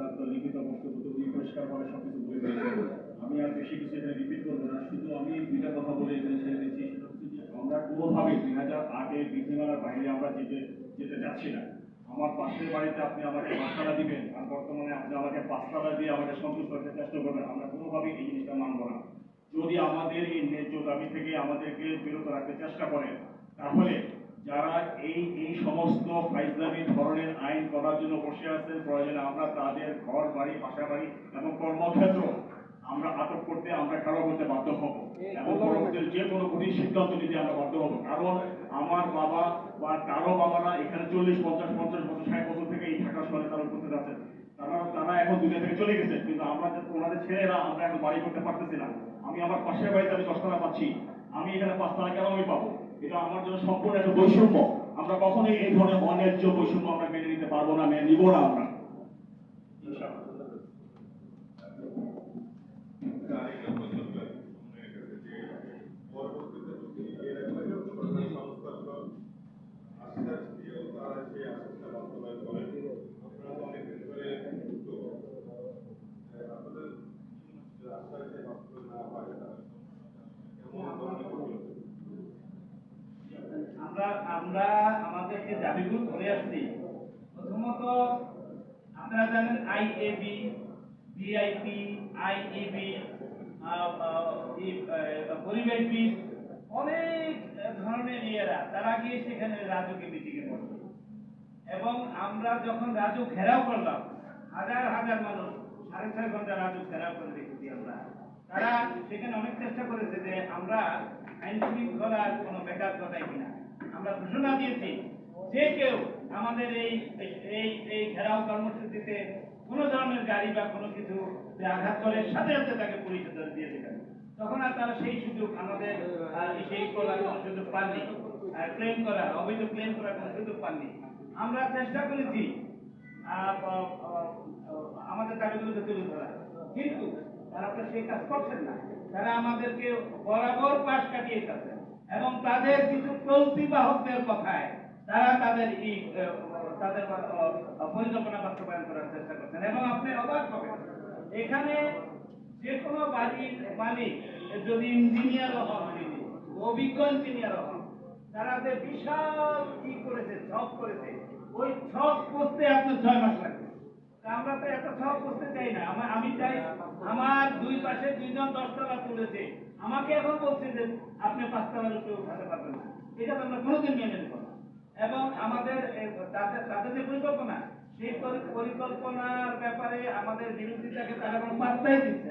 Sir তো লিখিত বক্তব্য তো উনি পরিষ্কারভাবে সব কিছু বলে দিয়েছেন। আমি আর বেশি কিছু এখানে রিপিট করব না, শুধু আমি দুইটা কথা বলে এখানে ছেড়ে দিচ্ছি, সেটা হচ্ছে আমরা কোনোভাবেই দুই হাজার আটে বিধিমালার বাইরে আমরা যেতে যেতে যাচ্ছি না। আমার পাশের বাড়িতে আপনি আমাকে পাঁচতলা দিবেন, আর বর্তমানে আপনি আমাকে পাঁচতলা দিয়ে আমাকে সন্তুষ্ট করতে চেষ্টা করবেন, আমরা কোনোভাবেই এই জিনিসটা মানবো না। যদি আমাদের এই ন্যায্য দাবি থেকে আমাদেরকে বিরত রাখতে চেষ্টা করেন, তাহলে যারা এই এই সমস্ত ফাইজলামি ধরনের আইন করার জন্য বসে আছেন, প্রয়োজনে আমরা তাদের ঘর, বাড়ি বাসা বাড়ি এবং কর্মক্ষেত্র আমরা আটক করতে আমরা কারও করতে বাধ্য হব। এবং পরবর্তীতে যে কোনো কঠিন সিদ্ধান্ত নিতে আমরা বাধ্য হব। কারণ আমার বাবা বা কারও বাবারা এখানে চল্লিশ, পঞ্চাশ পঞ্চাশ বছর, ষাট বছর থেকে এই ঢাকা শহরে তারা উপস্থিত আছেন। তারা তারা এখন দুনিয়া থেকে চলে গেছে। কিন্তু আমরা ওনাদের ছেলেরা, আমরা এখন বাড়ি করতে পারতেছি না। আমি আমার পাশের বাড়িতে আমি দশতলা পাচ্ছি। আমি এখানে পাঁচ টাকা কেন আমি পাবো? এটা আমার জন্য সম্পূর্ণ একটা বৈষম্য। আমরা কখনোই এই ধরনের অন্যায্য বৈষম্য আমরা মেনে নিতে পারব না, মেনে নিব না আমরা ইনশাআল্লাহ। আরেকটা প্রশ্ন ছিল সময়ের কাছে যে পরবর্তীতে যদি এরকম একটা সরকারি সংস্থাগুলো আশ্বাস দিয়েও তারা সেই আশ্বাসটা বাস্তবায়ন করেন আপনারা তো অনেকদিন ধরে যুক্ত আহ, আপনাদের যে আশ্বাস যে বাস্তবায়ন না হয় তার কেমন ধরনের পরিবর্তন? আমরা আমরা আমাদের যে দাবিগুলো ধরে আসছি, প্রথমত আপনারা জানেন আইএবি ভিআইপি আইইবি পরিবেশবিদ অনেক ধরনের ইয়েরা, তারা গিয়ে সেখানে রাজুকে মিটিংয়ে বসে। এবং আমরা যখন রাজু ঘেরাও করলাম, হাজার হাজার মানুষ, সাড়ে ছয় ঘণ্টা রাজু ঘেরাও করে রেখেছি আমরা। তারা সেখানে অনেক চেষ্টা করেছে যে আমরা আইন শৃঙ্খলার কোনো ব্যাঘাত ঘটাই কিনা। আমরা ঘোষণা দিয়েছি যে কেউ আমাদের এই এই এই ঘেরাও কর্মসূচিতে কোনো ধরনের গাড়ি বা কোনো কিছু আঘাত করে, সাথে সাথে তাকে পুলিশে দিয়ে দেবেন তখন আর তারা সেই সুযোগ আমাদের সেই করার কোনো সুযোগ পাননি। ক্লেম করার, অবৈধ ক্লেম করার কোনো সুযোগ পাননি। আমরা চেষ্টা করেছি আমাদের দাবিগুলোকে তুলে কিন্তু তারা তো সেই কাজ করছেন না। তারা আমাদেরকে বরাবর পাশ কাটিয়ে যাচ্ছেন এবং তাদের কিছু চলতি বাহকদের কথায় তারা তাদের এই তাদের পরিকল্পনা বাস্তবায়ন করার চেষ্টা করছেন এবং আপনি অবাক হবেন। এখানে যে কোনো বাড়ির মালিক, যদি ইঞ্জিনিয়ার হন অভিজ্ঞ ইঞ্জিনিয়ার হন, তারা যে বিশাল কি করেছে, ছক করেছে, ওই ছক করতে আপনার ছয় মাস লাগবে। আমরা তো এত ছক করতে চাই না। আমার আমি চাই আমার দুই পাশে দুইজন দশ দশতলা তুলেছে। আমাকে এখন বলছে যে, আপনি পাঁচতলার উপরে উঠাতে পারবেন না। এটা তো আমরা কোনোদিন মেনে নেব এবং আমাদের তাদের তাদের যে পরিকল্পনা, সেই পরিকল্পনার ব্যাপারে আমাদের বিরোধিতাকে তারা কোনো পাত্তাই দিচ্ছে।